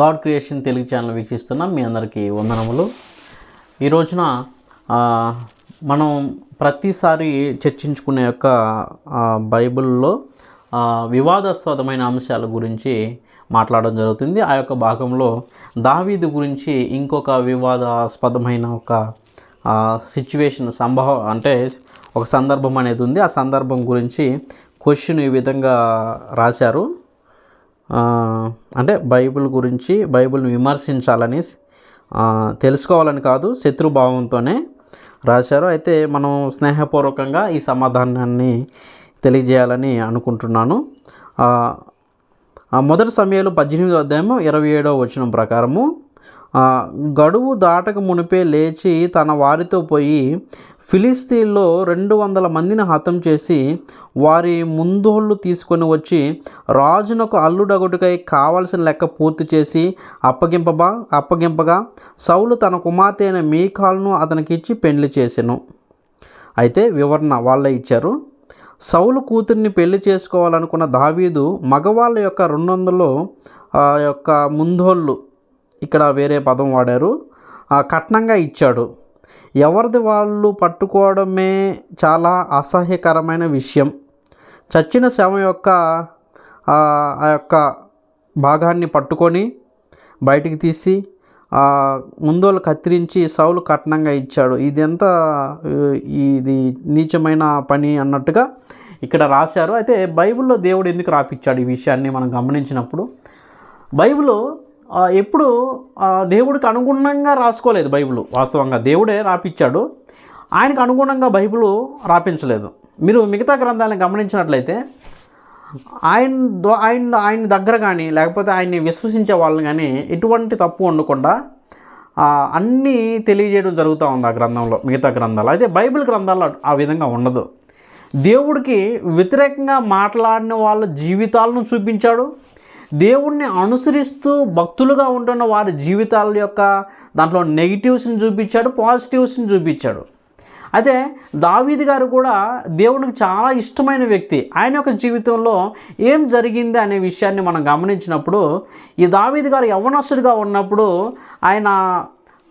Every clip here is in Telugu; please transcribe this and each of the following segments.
గాడ్ క్రియేషన్ తెలుగు ఛానల్ వీక్షిస్తున్న మీ అందరికీ వందనములు. ఈ రోజున మనం ప్రతిసారి చర్చించుకునే యొక్క బైబిల్లో వివాదాస్పదమైన అంశాల గురించి మాట్లాడడం జరుగుతుంది. ఆ యొక్క భాగంలో దావీదు గురించి ఇంకొక వివాదాస్పదమైన ఒక సిచ్యువేషన్ సంభవం అంటే ఒక సందర్భం అనేది ఉంది. ఆ సందర్భం గురించి క్వశ్చన్ ఈ విధంగా రాశారు. అంటే బైబిల్ గురించి బైబిల్ని విమర్శించాలని తెలుసుకోవాలని కాదు శత్రుభావంతోనే రాశారు. అయితే మనం స్నేహపూర్వకంగా ఈ సమాధానాన్ని తెలియజేయాలని అనుకుంటున్నాను. ఆ, మొదటి సమయంలో పద్దెనిమిదో అధ్యాయము ఇరవై ఏడవ వచనం ప్రకారము గడువు దాటక మునిపే లేచి తన వారితో పోయి ఫిలిస్తీన్లో రెండు వందల మందిని హతం చేసి వారి ముందోళ్ళు తీసుకొని వచ్చి రాజునకు అల్లుడగుడుకై కావలసిన లెక్క పూర్తి చేసి అప్పగింపబా అప్పగింపగా సౌలు తన కుమార్తె అయిన మీకాల్ను అతనికిచ్చి పెళ్ళి చేసెను. అయితే వివరణ వాళ్ళే ఇచ్చారు. సౌలు కూతుర్ని పెళ్ళి చేసుకోవాలనుకున్న దావీదు మగవాళ్ళ యొక్క రెండు వందలో ఆ యొక్క ముందోళ్ళు ఇక్కడ వేరే పదం వాడారు కట్నంగా ఇచ్చాడు. ఎవరిది వాళ్ళు పట్టుకోవడమే చాలా అసహ్యకరమైన విషయం. చచ్చిన శవం యొక్క ఆ యొక్క భాగాన్ని పట్టుకొని బయటికి తీసి ఆ, ముందోళ్ళు కత్తిరించి సౌలు కట్నంగా ఇచ్చాడు. ఇదంతా ఇది నీచమైన పని అన్నట్టుగా ఇక్కడ రాశారు. అయితే బైబిల్లో దేవుడు ఎందుకు రాపిచ్చాడు ఈ విషయాన్ని మనం గమనించినప్పుడు? బైబిల్లో ఎప్పుడు దేవుడికి అనుగుణంగా రాసుకోలేదు బైబిల్ వాస్తవంగా. దేవుడే రాపిచ్చాడు. ఆయనకు అనుగుణంగా బైబిల్ రాపించలేదు. మీరు మిగతా గ్రంథాలను గమనించినట్లయితే ఆయన ఆయన ఆయన దగ్గర కానీ లేకపోతే ఆయన్ని విశ్వసించే వాళ్ళని కానీ ఎటువంటి తప్పు ఉండకుండా అన్నీ తెలియజేయడం జరుగుతూ ఉంది ఆ గ్రంథంలో మిగతా గ్రంథాలు. అయితే బైబిల్ గ్రంథాల్లో ఆ విధంగా ఉండదు. దేవుడికి వ్యతిరేకంగా మాట్లాడిన వాళ్ళ జీవితాలను చూపించాడు. దేవుణ్ణి అనుసరిస్తూ భక్తులుగా ఉంటున్న వారి జీవితాల యొక్క దాంట్లో నెగిటివ్స్ని చూపించాడు పాజిటివ్స్ని చూపించాడు. అయితే దావీది గారు కూడా దేవునికి చాలా ఇష్టమైన వ్యక్తి. ఆయన యొక్క జీవితంలో ఏం జరిగింది అనే విషయాన్ని మనం గమనించినప్పుడు ఈ దావీది గారు యవనస్తుడిగా ఉన్నప్పుడు ఆయన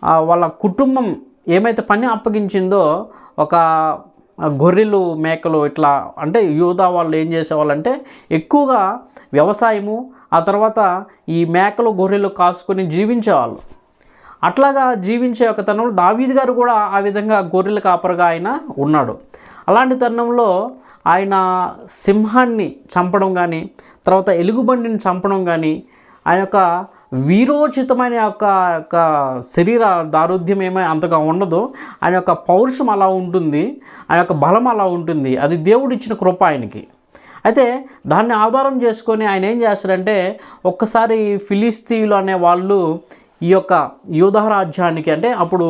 వాళ్ళ కుటుంబం ఏమైతే పని అప్పగించిందో ఒక గొర్రెలు మేకలు ఇట్లా అంటే యూదా వాళ్ళు ఏం చేసేవాళ్ళంటే ఎక్కువగా వ్యవసాయము ఆ తర్వాత ఈ మేకలు గొర్రెలు కాసుకొని జీవించేవాళ్ళు. అట్లాగా జీవించే ఒక తరుణంలో దావీద్ గారు కూడా ఆ విధంగా గొర్రెల కాపరుగా ఆయన ఉన్నాడు. అలాంటి తరుణంలో ఆయన సింహాన్ని చంపడం కానీ తర్వాత ఎలుగుబండిని చంపడం కానీ ఆయన యొక్క వీరోచితమైన యొక్క యొక్క శరీర దారుఢ్యం ఏమీ అంతగా ఉండదు. ఆయన యొక్క పౌరుషం అలా ఉంటుంది. ఆయన యొక్క బలం అలా ఉంటుంది. అది దేవుడిచ్చిన కృప ఆయనకి. అయితే దాన్ని ఆధారం చేసుకొని ఆయన ఏం చేస్తారంటే ఒక్కసారి ఫిలిస్తీన్లు అనే వాళ్ళు ఈ యొక్క యూధరాజ్యానికి అంటే అప్పుడు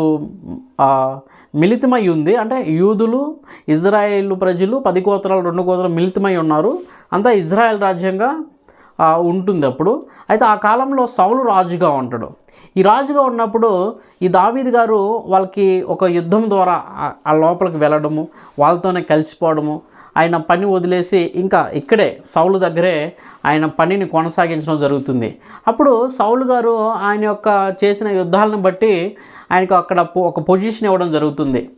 మిళితమై ఉంది. అంటే యూదులు ఇజ్రాయేల్ ప్రజలు పది గోత్రాలు రెండు కోతలు మిళితమై ఉన్నారు. అంతా ఇజ్రాయెల్ రాజ్యంగా ఉంటుంది అప్పుడు. అయితే ఆ కాలంలో సౌలు రాజుగా ఉంటాడు. ఈ రాజుగా ఉన్నప్పుడు ఈ దావీద్ గారు వాళ్ళకి ఒక యుద్ధం ద్వారా ఆ లోపలికి వెళ్ళడము వాళ్ళతోనే కలిసిపోవడము ఆయన పని వదిలేసి ఇంకా ఇక్కడే సౌలు దగ్గరే ఆయన పనిని కొనసాగించడం జరుగుతుంది. అప్పుడు సౌలు గారు ఆయన యొక్క చేసిన యుద్ధాలను బట్టి ఆయనకు అక్కడ పొ- ఒక పొజిషన్ ఇవ్వడం జరుగుతుంది.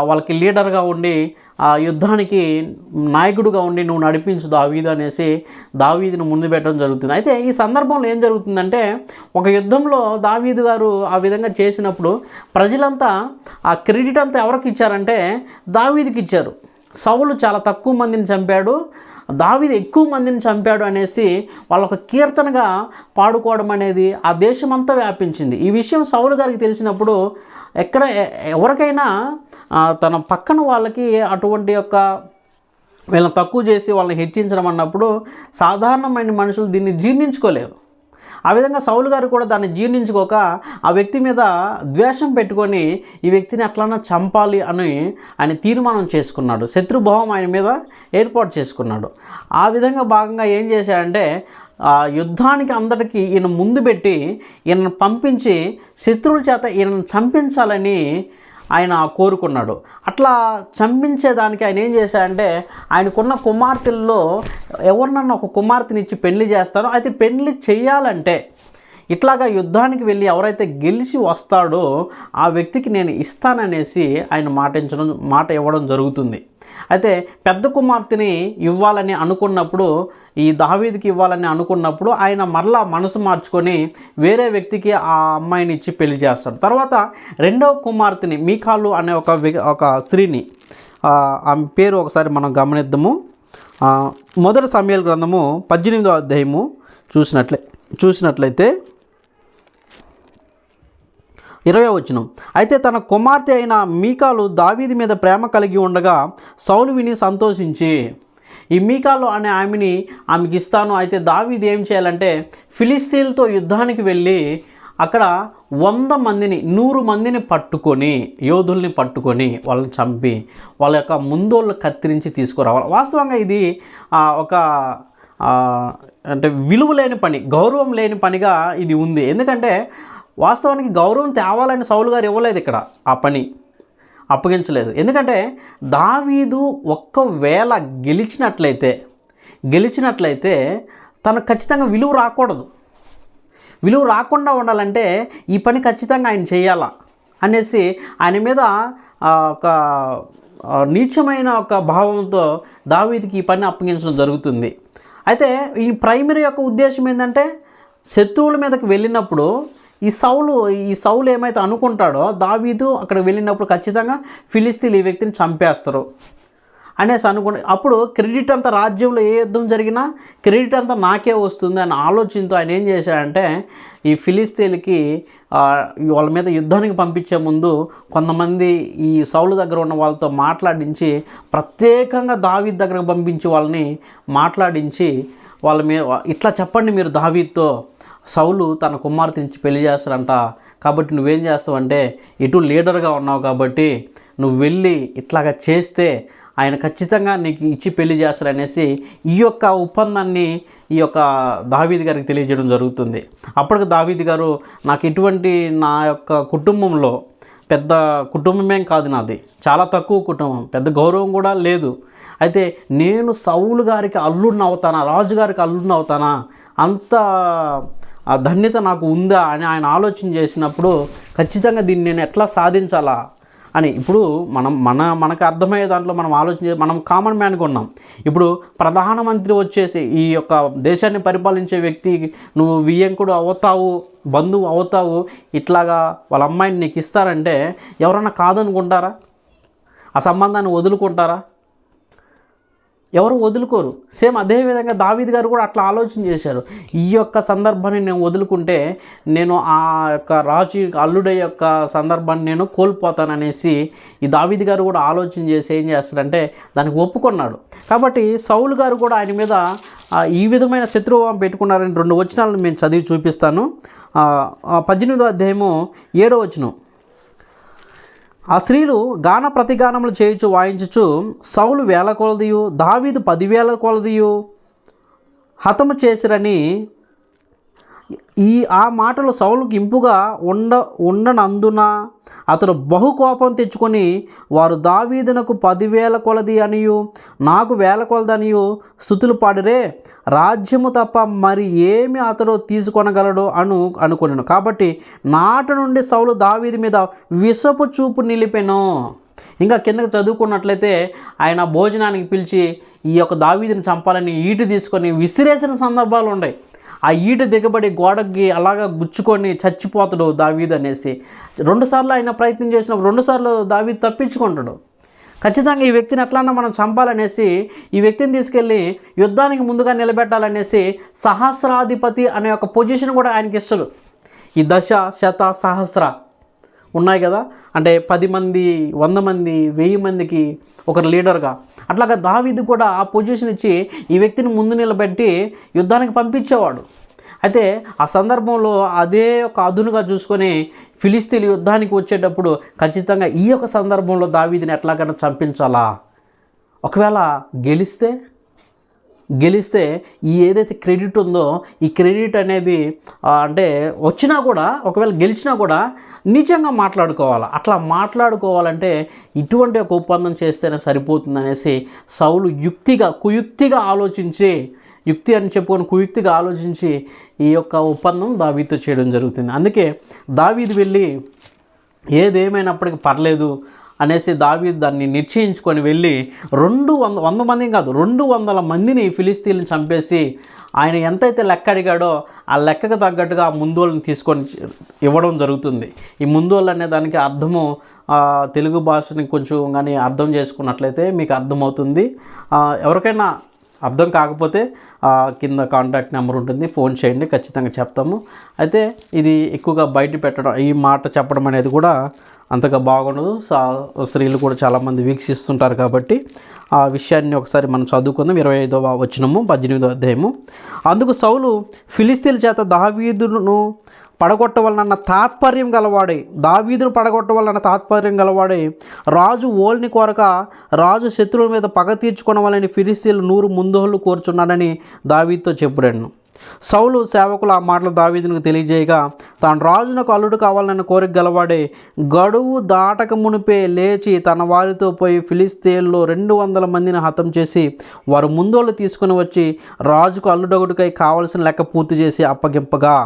వాళ్ళకి లీడర్గా ఉండి ఆ యుద్ధానికి నాయకుడుగా ఉండి నువ్వు నడిపించు దావీదు అనేసి దావీదును ముందు పెట్టడం జరుగుతుంది. అయితే ఈ సందర్భంలో ఏం జరుగుతుందంటే ఒక యుద్ధంలో దావీదు గారు ఆ విధంగా చేసినప్పుడు ప్రజలంతా ఆ క్రెడిట్ అంతా ఎవరికి ఇచ్చారంటే దావీదికి ఇచ్చారు. సౌలు చాలా తక్కువ మందిని చంపాడు దావిది ఎక్కువ మందిని చంపాడు అనేసి వాళ్ళ ఒక కీర్తనగా పాడుకోవడం అనేది ఆ దేశమంతా వ్యాపించింది. ఈ విషయం సౌలు గారికి తెలిసినప్పుడు ఎక్కడ ఎ- ఎవరికైనా తన పక్కన వాళ్ళకి అటువంటి యొక్క వీళ్ళని తక్కువ చేసి వాళ్ళని హెచ్చించడం అన్నప్పుడు సాధారణమైన మనుషులు దీన్ని జీర్ణించుకోలేరు. ఆ విధంగా సౌలు గారు కూడా దాన్ని జీర్ణించుకోక ఆ వ్యక్తి మీద ద్వేషం పెట్టుకొని ఈ వ్యక్తిని ఎట్లన్నా చంపాలి అని ఆయన తీర్మానం చేసుకున్నాడు. శత్రుభావం ఆయన మీద ఏర్పాటు చేసుకున్నాడు. ఆ విధంగా భాగంగా ఏం చేశాడంటే ఆ యుద్ధానికి అందరికీ ఈయన ముందు పెట్టి ఈయనను పంపించి శత్రువుల చేత ఈయనను చంపించాలని ఆయన కోరుకున్నాడు. అట్లా చంపించేదానికి ఆయన ఏం చేశాడంటే ఆయనకున్న కుమార్తెల్లో ఎవరినన్నా ఒక కుమార్తెనిచ్చి పెళ్ళి చేస్తారో అయితే పెళ్ళి చేయాలంటే ఇట్లాగా యుద్ధానికి వెళ్ళి ఎవరైతే గెలిచి వస్తాడో ఆ వ్యక్తికి నేను ఇస్తాననేసి ఆయన మాటించడం మాట ఇవ్వడం జరుగుతుంది. అయితే పెద్ద కుమార్తెని ఇవ్వాలని అనుకున్నప్పుడు ఈ దావీదికి ఇవ్వాలని అనుకున్నప్పుడు ఆయన మరలా మనసు మార్చుకొని వేరే వ్యక్తికి ఆ అమ్మాయిని ఇచ్చి పెళ్ళి చేస్తాడు. తర్వాత రెండవ కుమార్తెని మీకాలు అనే ఒక ఒక స్త్రీని ఆమె పేరు ఒకసారి మనం గమనిద్దాము. మొదటి సమయాల గ్రంథము పద్దెనిమిదో అధ్యాయము చూసినట్లే చూసినట్లయితే ఇరవై వచ్చిన అయితే తన కుమార్తె అయిన మీకాలు దావీది మీద ప్రేమ కలిగి ఉండగా సౌలు విని సంతోషించి ఈ మీకాలు అనే ఆమెని ఆమెకి ఇస్తాను. అయితే దావీది ఏం చేయాలంటే ఫిలిస్తీన్తో యుద్ధానికి వెళ్ళి అక్కడ వంద మందిని నూరు మందిని పట్టుకొని యోధుల్ని పట్టుకొని వాళ్ళని చంపి వాళ్ళ యొక్క ముందోళ్ళు కత్తిరించి తీసుకురావాలి. వాస్తవంగా ఇది ఒక అంటే విలువ లేని పని గౌరవం లేని పనిగా ఇది ఉంది. ఎందుకంటే వాస్తవానికి గౌరవం తేవాలని సౌలు గారు ఇవ్వలేదు ఇక్కడ ఆ పని. అప్పగించలేదు. ఎందుకంటే దావీదు ఒక్కవేళ గెలిచినట్లయితే గెలిచినట్లయితే తనకు ఖచ్చితంగా విలువ రాకూడదు. విలువ రాకుండా ఉండాలంటే ఈ పని ఖచ్చితంగా ఆయన చేయాలా అనేసి ఆయన మీద ఒక నీచమైన ఒక భావంతో దావీదికి ఈ పని అప్పగించడం జరుగుతుంది. అయితే ఈ ప్రైమరీ యొక్క ఉద్దేశం ఏంటంటే శత్రువుల మీదకి వెళ్ళినప్పుడు ఈ సౌలు ఈ సౌలు ఏమైతే అనుకుంటాడో దావీదు అక్కడ వెళ్ళినప్పుడు ఖచ్చితంగా ఫిలిస్తీన్ ఈ వ్యక్తిని చంపేస్తారు. అనేసి అనుకుని అప్పుడు క్రెడిట్ అంతా రాజ్యంలో ఏ యుద్ధం జరిగినా క్రెడిట్ అంతా నాకే వస్తుంది అనే ఆలోచనతో ఆయన ఏం చేశాడంటే ఈ ఫిలిస్తీన్కి వాళ్ళ మీద యుద్ధానికి పంపించే ముందు కొంతమంది ఈ సౌలు దగ్గర ఉన్న వాళ్ళతో మాట్లాడించి ప్రత్యేకంగా దావీద్ దగ్గరకు పంపించి వాళ్ళని మాట్లాడించి వాళ్ళ మీద ఇట్లా చెప్పండి మీరు దావీద్తో సౌలు తన కుమార్తెనిచ్చి పెళ్ళి చేస్తాడంట. కాబట్టి నువ్వేం చేస్తావు అంటే ఇటు లీడర్గా ఉన్నావు కాబట్టి నువ్వు వెళ్ళి ఇట్లాగా చేస్తే ఆయన ఖచ్చితంగా నీకు ఇచ్చి పెళ్ళి చేస్తారనేసి ఈ యొక్క ఒప్పందాన్ని ఈ యొక్క దావీద్ గారికి తెలియజేయడం జరుగుతుంది. అప్పటికి దావీద్ గారు నాకు ఎటువంటి నా యొక్క కుటుంబంలో పెద్ద కుటుంబమేం కాదు నాది. చాలా తక్కువ కుటుంబం పెద్ద గౌరవం కూడా లేదు. అయితే నేను సౌలు గారికి అల్లుడిని అవుతానా? రాజుగారికి అల్లుడిని అవుతానా? అంత ఆ ధన్యత నాకు ఉందా అని ఆయన ఆలోచన చేసినప్పుడు ఖచ్చితంగా దీన్ని నేను ఎట్లా సాధించాలా అని. ఇప్పుడు మనం మన మనకు అర్థమయ్యే దాంట్లో మనం ఆలోచన మనం కామన్ మ్యాన్గా ఉన్నాం. ఇప్పుడు ప్రధానమంత్రి వచ్చేసి ఈ యొక్క దేశాన్ని పరిపాలించే వ్యక్తి నువ్వు వియ్యంకుడు అవుతావు బంధువు అవుతావు ఇట్లాగా వాళ్ళ అమ్మాయిని నీకు ఇస్తారంటే ఎవరన్నా కాదనుకుంటారా? ఆ సంబంధాన్ని వదులుకుంటారా? ఎవరు వదులుకోరు. సేమ్ అదే విధంగా దావీద్ గారు కూడా అట్లా ఆలోచన చేశారు. ఈ యొక్క సందర్భాన్ని నేను వదులుకుంటే నేను ఆ యొక్క రాజు అల్లుడే యొక్క సందర్భాన్ని నేను కోల్పోతాననేసి ఈ దావీద్ గారు కూడా ఆలోచన చేసి ఏం చేస్తాడంటే దానికి ఒప్పుకున్నాడు. కాబట్టి సౌలు గారు కూడా ఆయన మీద ఈ విధమైన శత్రుభావం పెట్టుకున్నారని రెండు వచనాలను మేము చదివి చూపిస్తాను. పద్దెనిమిదో అధ్యాయము ఏడో వచనం. ఆ స్త్రీలు గాన ప్రతిగానములు చేయుచు వాయించుచు సౌలు వేల కొలదియు దావీదు పదివేల కొలదియు హతము చేసిరని ఈ ఆ మాటలు సౌలుకి ఇంపుగా ఉండ ఉండనందున అతడు బహు కోపం తెచ్చుకొని వారు దావీదునకు పదివేల కొలది అనియు నాకు వేల కొలది అనియు స్థుతులు పాడిరే రాజ్యము తప్ప మరి ఏమి అతడు తీసుకొనగలడు అను అనుకున్నాను కాబట్టి నాటి నుండి సౌలు దావీది మీద విషపు చూపు నిలిపెను. ఇంకా కిందకి చదువుకున్నట్లయితే ఆయన భోజనానికి పిలిచి ఈ యొక్క దావీదిని చంపాలని ఈటు తీసుకొని విసిరేసిన సందర్భాలు ఉన్నాయి ఆ ఈట దిగబడి గోడకి అలాగా గుచ్చుకొని చచ్చిపోతాడు దావీద్ అనేసి. రెండుసార్లు ఆయన ప్రయత్నం చేసినప్పుడు రెండుసార్లు దావీద్ తప్పించుకుంటాడు. ఖచ్చితంగా ఈ వ్యక్తిని ఎట్లన్నా మనం చంపాలనేసి ఈ వ్యక్తిని తీసుకెళ్ళి యుద్ధానికి ముందుగా నిలబెట్టాలనేసి సహస్రాధిపతి అనే ఒక పొజిషన్ కూడా ఆయనకి ఇస్తాడు. ఈ దశ శత సహస్ర ఉన్నాయి కదా? అంటే పది మంది వంద మంది వెయ్యి మందికి ఒక లీడర్గా. అట్లాగా దావీదు కూడా ఆ పొజిషన్ ఇచ్చి ఈ వ్యక్తిని ముందు నిలబెట్టి యుద్ధానికి పంపించేవాడు. అయితే ఆ సందర్భంలో అదే ఒక అదునుగా చూసుకొని ఫిలిస్తీన్ యుద్ధానికి వచ్చేటప్పుడు ఖచ్చితంగా ఈ యొక్క సందర్భంలో దావీదిని ఎట్లాగైనా చంపించాలా? ఒకవేళ గెలిస్తే గెలిస్తే ఈ ఏదైతే క్రెడిట్ ఉందో ఈ క్రెడిట్ అనేది అంటే వచ్చినా కూడా ఒకవేళ గెలిచినా కూడా నిజంగా మాట్లాడుకోవాలి? అట్లా మాట్లాడుకోవాలంటే ఇటువంటి ఒక ఒప్పందం చేస్తేనే సరిపోతుంది అనేసి సౌలు యుక్తిగా కుయుక్తిగా ఆలోచించి యుక్తి అని చెప్పుకొని కుయుక్తిగా ఆలోచించి ఈ యొక్క ఒప్పందం దావీతో చేయడం జరుగుతుంది. అందుకే దావీది వెళ్ళి ఏదేమైనప్పటికీ పర్లేదు అనేసి దావి దాన్ని నిశ్చయించుకొని వెళ్ళి రెండు వంద వంద మంది కాదు రెండు వందల మందిని ఫిలిస్తీన్లు చంపేసి ఆయన ఎంతైతే లెక్క అడిగాడో ఆ లెక్కకు తగ్గట్టుగా ఆ ముందోళ్ళని తీసుకొని ఇవ్వడం జరుగుతుంది. ఈ ముందోళ్ళు అనే దానికి అర్థము తెలుగు భాషని కొంచెం కానీ అర్థం చేసుకున్నట్లయితే మీకు అర్థమవుతుంది. ఎవరికైనా అర్థం కాకపోతే కింద కాంటాక్ట్ నెంబర్ ఉంటుంది. ఫోన్ చేయండి ఖచ్చితంగా చెప్తాము. అయితే ఇది ఎక్కువగా బయట పెట్టడం ఈ మాట చెప్పడం అనేది కూడా అంతగా బాగుండదు. స్త్రీలు కూడా చాలామంది వీక్షిస్తుంటారు కాబట్టి ఆ విషయాన్ని ఒకసారి మనం చదువుకుందాం. ఇరవై ఐదవ వచనము పద్దెనిమిదవ అధ్యాయము. అందుకు సౌలు ఫిలిస్తీన్ చేత దావీదును పడగొట్టవలనన్న తాత్పర్యం గలవాడే దావీదును పడగొట్టవలన తాత్పర్యం గలవాడే రాజు ఓల్ని కొరక రాజు శత్రువుల మీద పగ తీర్చుకోవాలని ఫిలిస్తీన్లు నూరు ముందోళ్ళు కోరుచున్నాడని దావీతో చెప్పుడాను సౌలు సేవకులు ఆ మాటలు దావీదునికి తెలియజేయగా తాను రాజునకు అల్లుడు కావాలన్న కోరిక గలవాడే గడువు దాటక మునిపే లేచి తన వారితో పోయి ఫిలిస్తీన్లో రెండు వందల మందిని హతం చేసి వారు ముందోళ్ళు తీసుకుని వచ్చి రాజుకు అల్లుడొగుడికై కావలసిన లెక్క పూర్తి చేసి అప్పగింపగా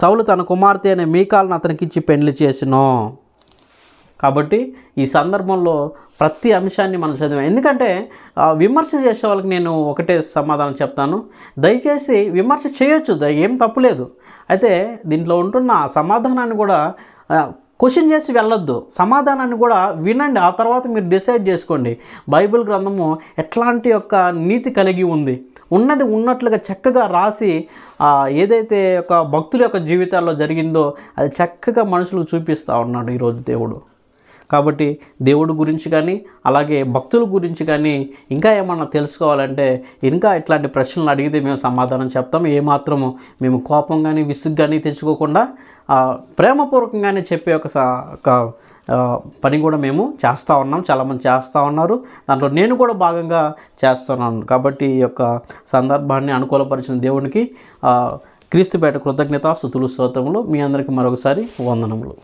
సౌలు తన కుమార్తె అనే మీకాలను అతనికిచ్చి పెండ్లి చేసినో. కాబట్టి ఈ సందర్భంలో ప్రతి అంశాన్ని మనం చదివాం. ఎందుకంటే విమర్శ చేసే వాళ్ళకి నేను ఒకటే సమాధానం చెప్తాను. దయచేసి విమర్శ చేయొచ్చు ద- ఏం తప్పులేదు అయితే దీంట్లో ఉంటున్న ఆ సమాధానాన్ని కూడా క్వశ్చన్ చేసి వెళ్ళొద్దు. సమాధానాన్ని కూడా వినండి. ఆ తర్వాత మీరు డిసైడ్ చేసుకోండి. బైబిల్ గ్రంథము ఎట్లాంటి యొక్క నీతి కలిగి ఉంది? ఉన్నది ఉన్నట్లుగా చక్కగా రాసి ఏదైతే ఒక భక్తుల యొక్క జీవితాల్లో జరిగిందో అది చక్కగా మనుషులకు చూపిస్తూ ఉన్నాడు ఈరోజు దేవుడు. కాబట్టి దేవుడి గురించి కానీ అలాగే భక్తుల గురించి కానీ ఇంకా ఏమన్నా తెలుసుకోవాలంటే ఇంకా ఇట్లాంటి ప్రశ్నలు అడిగితే మేము సమాధానం చెప్తాం. ఏమాత్రము మేము కోపం కానీ విసుగు కానీ తెచ్చుకోకుండా ప్రేమపూర్వకంగానే చెప్పే ఒక ఒక పని కూడా మేము చేస్తూ ఉన్నాం. చాలామంది చేస్తూ ఉన్నారు. దాంట్లో నేను కూడా భాగంగా చేస్తున్నాను. కాబట్టి ఈ యొక్క సందర్భాన్ని అనుకూలపరిచిన దేవునికి క్రీస్తుపేట కృతజ్ఞత స్థుతులు స్తోత్రములు. మీ అందరికీ మరొకసారి వందనములు.